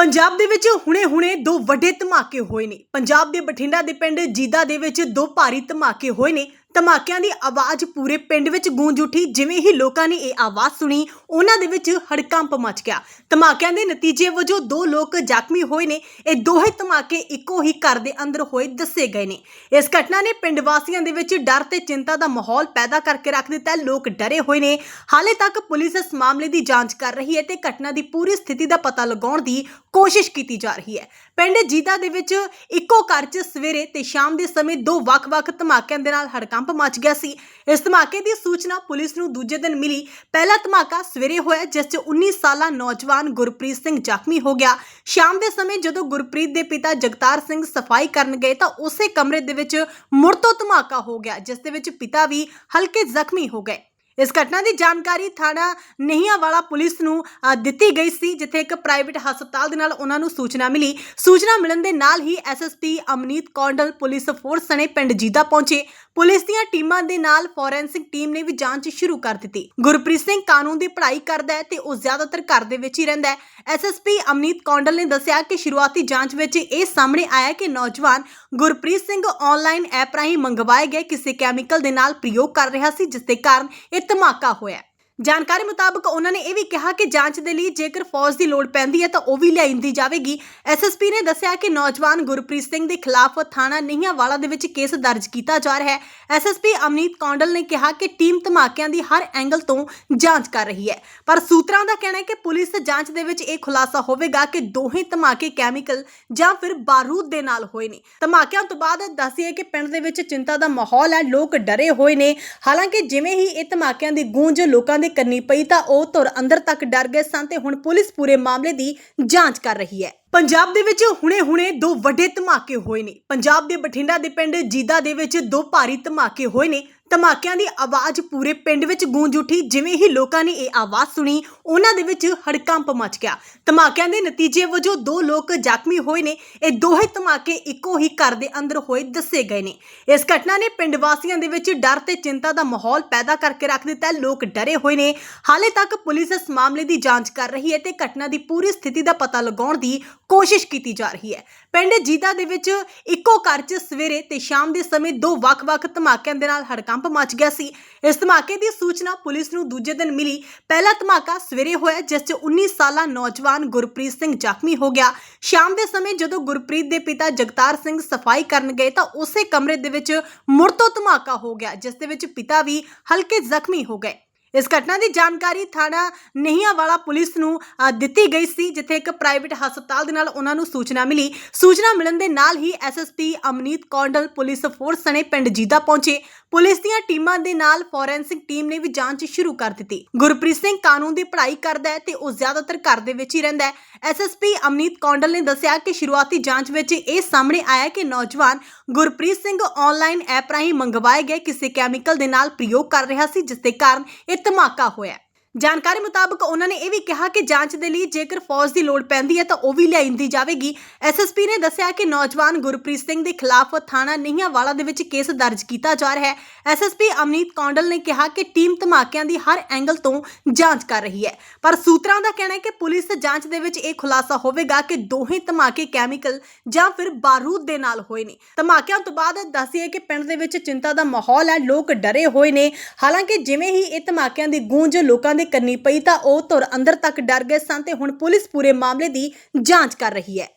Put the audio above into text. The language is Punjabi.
ਪੰਜਾਬ ਦੇ ਵਿੱਚ ਹੁਣੇ-ਹੁਣੇ ਦੋ ਵੱਡੇ ਧਮਾਕੇ ਹੋਏ ਨੇ। ਪੰਜਾਬ ਦੇ ਬਠਿੰਡਾ ਦੇ ਪਿੰਡ ਜੀਦਾ ਦੇ ਵਿੱਚ ਦੋ ਭਾਰੀ ਧਮਾਕੇ ਹੋਏ ਨੇ। ਧਮਾਕਿਆਂ ਦੀ ਆਵਾਜ਼ ਪੂਰੇ ਪਿੰਡ ਵਿੱਚ ਗੂੰਜ ਉੱਠੀ, ਜਿਵੇਂ ਹੀ ਲੋਕਾਂ ਨੇ ਇਹ ਆਵਾਜ਼ ਸੁਣੀ, ਉਹਨਾਂ ਦੇ ਵਿੱਚ ਹੜਕੰਪ ਮਚ ਗਿਆ। ਧਮਾਕਿਆਂ ਦੇ ਨਤੀਜੇ ਵਜੋਂ ਦੋ ਲੋਕ ਜ਼ਖਮੀ ਹੋਏ ਨੇ। ਇਹ ਦੋਹੇ ਧਮਾਕੇ ਇੱਕੋ ਹੀ ਘਰ ਦੇ ਅੰਦਰ ਹੋਏ ਦੱਸੇ ਗਏ ਨੇ। ਇਸ ਘਟਨਾ ਨੇ ਪਿੰਡ ਵਾਸੀਆਂ ਦੇ ਵਿੱਚ ਡਰ ਤੇ ਚਿੰਤਾ ਦਾ ਮਾਹੌਲ ਪੈਦਾ ਕਰਕੇ ਰੱਖ ਦਿੱਤਾ। ਹੈ। ਲੋਕ ਡਰੇ ਹੋਏ ਨੇ। ਹਾਲੇ ਤੱਕ ਪੁਲਿਸ ਇਸ ਮਾਮਲੇ ਦੀ ਜਾਂਚ ਕਰ ਰਹੀ ਹੈ ਤੇ ਘਟਨਾ ਦੀ ਪੂਰੀ ਸਥਿਤੀ ਦਾ ਪਤਾ ਲਗਾਉਣ ਦੀ ਕੋਸ਼ਿਸ਼ ਕੀਤੀ ਜਾ ਰਹੀ ਹੈ। ਪਿੰਡ ਜੀਦਾ ਦੇ ਵਿੱਚ ਇੱਕੋ ਘਰ 'ਚ ਸਵੇਰੇ ਤੇ ਸ਼ਾਮ ਦੇ ਸਮੇਂ ਦੋ ਵੱਖ-ਵੱਖ ਧਮਾਕਿਆਂ ਦੇ ਨਾਲ ਹੜਕੰਪ ਮਚ ਗਿਆ ਸੀ। ਇਸ ਧਮਾਕੇ ਦੀ ਸੂਚਨਾ ਪੁਲਿਸ ਨੂੰ ਦੂਜੇ ਦਿਨ ਮਿਲੀ। ਪਹਿਲਾ ਧਮਾਕਾ ਸਵੇਰੇ ਹੋਇਆ, ਜਿਸ 'ਚ 19 ਸਾਲਾ ਨੌਜਵਾਨ ਗੁਰਪ੍ਰੀਤ ਸਿੰਘ ਜ਼ਖਮੀ ਹੋ ਗਿਆ। ਸ਼ਾਮ ਦੇ ਸਮੇਂ ਜਦੋਂ ਗੁਰਪ੍ਰੀਤ ਦੇ ਪਿਤਾ ਜਗਤਾਰ ਸਿੰਘ ਸਫ਼ਾਈ ਕਰਨ ਗਏ ਤਾਂ ਉਸੇ ਕਮਰੇ ਦੇ ਵਿੱਚ ਮੁੜ ਤੋਂ ਧਮਾਕਾ ਹੋ ਗਿਆ, ਜਿਸ ਦੇ ਵਿੱਚ ਪਿਤਾ ਵੀ ਹਲਕੇ ਜ਼ਖਮੀ ਹੋ ਗਏ। ਇਸ ਘਟਨਾ ਦੀ ਜਾਣਕਾਰੀ ਥਾਣਾ ਨਹੀਂਆਵਾਲਾ ਪੁਲਿਸ ਨੂੰ ਅ, ਦਿੱਤੀ ਗਈ ਸੀ ਜਿੱਥੇ ਇੱਕ ਪ੍ਰਾਈਵੇਟ ਹਸਪਤਾਲ ਦੇ ਨਾਲ ਉਹਨਾਂ ਨੂੰ ਸੂਚਨਾ ਮਿਲੀ। ਸੂਚਨਾ ਮਿਲਣ ਦੇ ਨਾਲ ਹੀ SSP Amneet Kondal police force ਸਣੇ ਪਿੰਡ ਜੀਦਾ ਪਹੁੰਚੇ। ਪੁਲਿਸ ਦੀਆਂ ਟੀਮਾਂ ਦੇ ਨਾਲ ਫੋਰੈਂਸਿਕ ਟੀਮ ਨੇ ਵੀ ਜਾਂਚ ਸ਼ੁਰੂ ਕਰ ਦਿੱਤੀ। ਗੁਰਪ੍ਰੀਤ ਸਿੰਘ ਕਾਨੂੰਨ ਦੀ ਪੜ੍ਹਾਈ ਕਰਦਾ ਹੈ ਤੇ ਉਹ ਜ਼ਿਆਦਾਤਰ ਘਰ ਦੇ ਵਿੱਚ ਹੀ ਰਹਿੰਦਾ ਹੈ। ਐਸਐਸਪੀ ਅਮਨੀਤ ਕੌਂਡਲ ਨੇ ਦੱਸਿਆ ਕਿ ਸ਼ੁਰੂਆਤੀ ਜਾਂਚ ਵਿੱਚ ਇਹ ਸਾਹਮਣੇ ਆਇਆ ਕਿ ਨੌਜਵਾਨ ਗੁਰਪ੍ਰੀਤ ਸਿੰਘ ਆਨਲਾਈਨ ਐਪ ਰਾਹੀਂ ਮੰਗਵਾਏ ਗਏ ਕਿਸੇ ਕੈਮੀਕਲ ਦੇ ਨਾਲ ਪ੍ਰਯੋਗ ਕਰ ਰਿਹਾ ਸੀ ਜਿਸ ਦੇ ਕਾਰਨ ਇਹ ਧਮਾਕਾ ਹੋਇਆ। ਜਾਣਕਾਰੀ ਮੁਤਾਬਕ ਉਹਨਾਂ ਨੇ ਇਹ ਵੀ ਕਿਹਾ ਕਿ ਜਾਂਚ ਦੇ ਲਈ ਜੇਕਰ ਫੌਜ ਦੀ ਲੋੜ ਪੈਂਦੀ ਹੈ ਤਾਂ ਉਹ ਵੀ ਲਿਆਂਦੀ ਜਾਵੇਗੀ। ਐਸਐਸਪੀ ਨੇ ਦੱਸਿਆ ਕਿ ਨੌਜਵਾਨ ਗੁਰਪ੍ਰੀਤ ਸਿੰਘ ਦੇ ਖਿਲਾਫ ਥਾਣਾ ਨਹੀਂਆਵਾਲਾ ਦੇ ਵਿੱਚ ਕੇਸ ਦਰਜ ਕੀਤਾ ਜਾ ਰਿਹਾ ਹੈ। ਐਸਐਸਪੀ ਅਮਨੀਤ ਕੌਂਡਲ ਨੇ ਕਿਹਾ ਕਿ ਟੀਮ ਧਮਾਕਿਆਂ ਦੀ ਹਰ ਐਂਗਲ ਤੋਂ ਜਾਂਚ ਕਰ ਰਹੀ ਹੈ। ਪਰ ਸੂਤਰਾਂ ਦਾ ਕਹਿਣਾ ਹੈ ਕਿ ਪੁਲਿਸ ਜਾਂਚ ਦੇ ਵਿੱਚ ਇਹ ਖੁਲਾਸਾ ਹੋਵੇਗਾ ਕਿ ਦੋਹੇ ਧਮਾਕੇ ਕੈਮੀਕਲ ਜਾਂ ਫਿਰ ਬਾਰੂਦ ਦੇ ਨਾਲ ਹੋਏ ਨੇ। ਧਮਾਕਿਆਂ ਤੋਂ ਬਾਅਦ ਦੱਸਿਏ ਕਿ ਪਿੰਡ ਦੇ ਵਿੱਚ ਚਿੰਤਾ ਦਾ ਮਾਹੌਲ ਹੈ, ਲੋਕ ਡਰੇ ਹੋਏ ਨੇ। ਹਾਲਾਂਕਿ ਜਿਵੇਂ ਹੀ ਇਹ ਧਮਾਕਿਆਂ ਦੀ ਗੂੰਜ ਲੋਕਾਂ ਦੇ ਕੰਨੀ ਪਈ ਤਾਂ ਉਹ ਧੁਰ ਅੰਦਰ ਤੱਕ ਡਰ ਗਏ ਸਨ ਤੇ ਹੁਣ ਪੁਲਿਸ ਪੂਰੇ ਮਾਮਲੇ ਦੀ ਜਾਂਚ ਕਰ ਰਹੀ ਹੈ। ਪੰਜਾਬ ਦੇ ਵਿੱਚ ਹੁਣੇ-ਹੁਣੇ ਦੋ ਵੱਡੇ ਧਮਾਕੇ ਹੋਏ ਨੇ। ਪੰਜਾਬ ਦੇ ਬਠਿੰਡਾ ਦੇ ਪਿੰਡ ਜੀਦਾ ਦੇ ਵਿੱਚ ਦੋ ਭਾਰੀ ਧਮਾਕੇ ਹੋਏ ਨੇ। ਧਮਾਕਿਆਂ ਦੀ ਆਵਾਜ਼ ਪੂਰੇ ਪਿੰਡ ਵਿੱਚ ਗੂੰਜ ਉੱਠੀ। ਜਿਵੇਂ ਹੀ ਲੋਕਾਂ ਨੇ ਇਹ ਆਵਾਜ਼ ਸੁਣੀ, ਉਹਨਾਂ ਦੇ ਵਿੱਚ ਹੜਕੰਪ ਮਚ ਗਿਆ। ਧਮਾਕਿਆਂ ਦੇ ਨਤੀਜੇ ਵਜੋਂ ਦੋ ਲੋਕ ਜ਼ਖਮੀ ਹੋਏ ਨੇ। ਇਹ ਦੋਹੇ ਧਮਾਕੇ ਇੱਕੋ ਹੀ ਘਰ ਦੇ ਅੰਦਰ ਹੋਏ ਦੱਸੇ ਗਏ ਨੇ। ਇਸ ਘਟਨਾ ਨੇ ਪਿੰਡ ਵਾਸੀਆਂ ਦੇ ਵਿੱਚ ਡਰ ਤੇ ਚਿੰਤਾ ਦਾ ਮਾਹੌਲ ਪੈਦਾ ਕਰਕੇ ਰੱਖ ਦਿੱਤਾ। ਲੋਕ ਡਰੇ ਹੋਏ ਨੇ। ਹਾਲੇ ਤੱਕ ਪੁਲਿਸ ਇਸ ਮਾਮਲੇ ਦੀ ਜਾਂਚ ਕਰ ਰਹੀ ਹੈ ਤੇ ਘਟਨਾ ਦੀ ਪੂਰੀ ਸਥਿਤੀ ਦਾ ਪਤਾ ਲਗਾਉਣ ਦੀ ਕੋਸ਼ਿਸ਼ ਕੀਤੀ ਜਾ ਰਹੀ ਹੈ। ਪਿੰਡ ਜੀਦਾ ਦੇ ਵਿੱਚ ਇੱਕੋ ਘਰ 'ਚ ਸਵੇਰੇ ਤੇ ਸ਼ਾਮ ਦੇ ਸਮੇਂ ਦੋ ਵੱਖ-ਵੱਖ ਧਮਾਕਿਆਂ ਦੇ ਨਾਲ ਹੜਕੰਪ ਮਚ ਗਿਆ ਸੀ। ਇਸ ਧਮਾਕੇ ਦੀ ਸੂਚਨਾ ਪੁਲਿਸ ਨੂੰ ਦੂਜੇ ਦਿਨ ਮਿਲੀ। ਪਹਿਲਾ ਧਮਾਕਾ ਸਵੇਰੇ ਹੋਇਆ, ਜਿਸ 'ਚ 19 ਸਾਲਾ ਨੌਜਵਾਨ ਗੁਰਪ੍ਰੀਤ ਸਿੰਘ ਜ਼ਖਮੀ ਹੋ ਗਿਆ। ਸ਼ਾਮ ਦੇ ਸਮੇਂ ਜਦੋਂ ਗੁਰਪ੍ਰੀਤ ਦੇ ਪਿਤਾ ਜਗਤਾਰ ਸਿੰਘ ਸਫ਼ਾਈ ਕਰਨ ਗਏ ਤਾਂ ਉਸੇ ਕਮਰੇ ਦੇ ਵਿੱਚ ਮੁੜ ਤੋਂ ਧਮਾਕਾ ਹੋ ਗਿਆ, ਜਿਸ ਦੇ ਵਿੱਚ ਪਿਤਾ ਵੀ ਹਲਕੇ ਜ਼ਖਮੀ ਹੋ ਗਏ। ਇਸ ਘਟਨਾ ਦੀ ਜਾਣਕਾਰੀ ਥਾਣਾ ਨਹੀਂਆਵਾਲਾ ਪੁਲਿਸ ਨੂੰ ਅ, ਦਿੱਤੀ ਗਈ ਸੀ ਜਿੱਥੇ ਇੱਕ ਪ੍ਰਾਈਵੇਟ ਹਸਪਤਾਲ ਦੇ ਨਾਲ ਉਹਨਾਂ ਨੂੰ ਸੂਚਨਾ ਮਿਲੀ। ਸੂਚਨਾ ਮਿਲਣ ਦੇ ਨਾਲ ਹੀ SSP Amneet Kondal police force ਸਣੇ ਪਿੰਡ ਜੀਦਾ ਪਹੁੰਚੇ। ਪੁਲਿਸ ਦੀਆਂ ਟੀਮਾਂ ਦੇ ਨਾਲ ਫੋਰੈਂਸਿਕ ਟੀਮ ਨੇ ਵੀ ਜਾਂਚ ਸ਼ੁਰੂ ਕਰ ਦਿੱਤੀ। ਗੁਰਪ੍ਰੀਤ ਸਿੰਘ ਕਾਨੂੰਨ ਦੀ ਪੜ੍ਹਾਈ ਕਰਦਾ ਹੈ ਤੇ ਉਹ ਜ਼ਿਆਦਾਤਰ ਘਰ ਦੇ ਵਿੱਚ ਹੀ ਰਹਿੰਦਾ ਹੈ। ਐਸਐਸਪੀ ਅਮਨੀਤ ਕੌਂਡਲ ਨੇ ਦੱਸਿਆ ਕਿ ਸ਼ੁਰੂਆਤੀ ਜਾਂਚ ਵਿੱਚ ਇਹ ਸਾਹਮਣੇ ਆਇਆ ਕਿ ਨੌਜਵਾਨ ਗੁਰਪ੍ਰੀਤ ਸਿੰਘ ਆਨਲਾਈਨ ਐਪ ਰਾਹੀਂ ਮੰਗਵਾਏ ਗਏ ਕਿਸੇ ਕੈਮੀਕਲ ਦੇ ਨਾਲ ਪ੍ਰਯੋਗ ਕਰ ਰਿਹਾ ਸੀ ਜਿਸ ਦੇ ਕਾਰਨ ਇਹ ਧਮਾਕਾ ਹੋਇਆ। ਜਾਣਕਾਰੀ ਮੁਤਾਬਕ ਉਹਨਾਂ ਨੇ ਇਹ ਵੀ ਕਿਹਾ ਕਿ ਜਾਂਚ ਦੇ ਲਈ ਜੇਕਰ ਫੌਜ ਦੀ ਲੋੜ ਪੈਂਦੀ ਹੈ ਤਾਂ ਉਹ ਵੀ ਲਿਆਂਦੀ ਜਾਵੇਗੀ। ਐਸਐਸਪੀ ਨੇ ਦੱਸਿਆ ਕਿ ਨੌਜਵਾਨ ਗੁਰਪ੍ਰੀਤ ਸਿੰਘ ਦੇ ਖਿਲਾਫ ਥਾਣਾ ਨਹੀਂਆਵਾਲਾ ਦੇ ਵਿੱਚ ਕੇਸ ਦਰਜ ਕੀਤਾ ਜਾ ਰਿਹਾ ਹੈ। ਐਸਐਸਪੀ ਅਮਨੀਤ ਕੌਂਡਲ ਨੇ ਕਿਹਾ ਕਿ ਟੀਮ ਧਮਾਕਿਆਂ ਦੀ ਹਰ ਐਂਗਲ ਤੋਂ ਜਾਂਚ ਕਰ ਰਹੀ ਹੈ। ਪਰ ਸੂਤਰਾਂ ਦਾ ਕਹਿਣਾ ਹੈ ਕਿ ਪੁਲਿਸ ਜਾਂਚ ਦੇ ਵਿੱਚ ਇਹ ਖੁਲਾਸਾ ਹੋਵੇਗਾ ਕਿ ਦੋਹੇ ਧਮਾਕੇ ਕੈਮੀਕਲ ਜਾਂ ਫਿਰ ਬਾਰੂਦ ਦੇ ਨਾਲ ਹੋਏ ਨੇ। ਧਮਾਕਿਆਂ ਤੋਂ ਬਾਅਦ ਦੱਸਿਏ ਕਿ ਪਿੰਡ ਦੇ ਵਿੱਚ ਚਿੰਤਾ ਦਾ ਮਾਹੌਲ ਹੈ, ਲੋਕ ਡਰੇ ਹੋਏ ਨੇ। ਹਾਲਾਂਕਿ ਜਿਵੇਂ ਹੀ ਇਹ ਧਮਾਕਿਆਂ ਦੀ ਗੂੰਜ ਲੋਕਾਂ ਦੇ ਕੰਨੀ ਪਈ ਤਾਂ ਉਹ ਧੁਰ ਅੰਦਰ ਤੱਕ ਡਰ ਗਏ ਸਨ ਤੇ ਹੁਣ ਪੁਲਿਸ ਪੂਰੇ ਮਾਮਲੇ ਦੀ ਜਾਂਚ ਕਰ ਰਹੀ ਹੈ।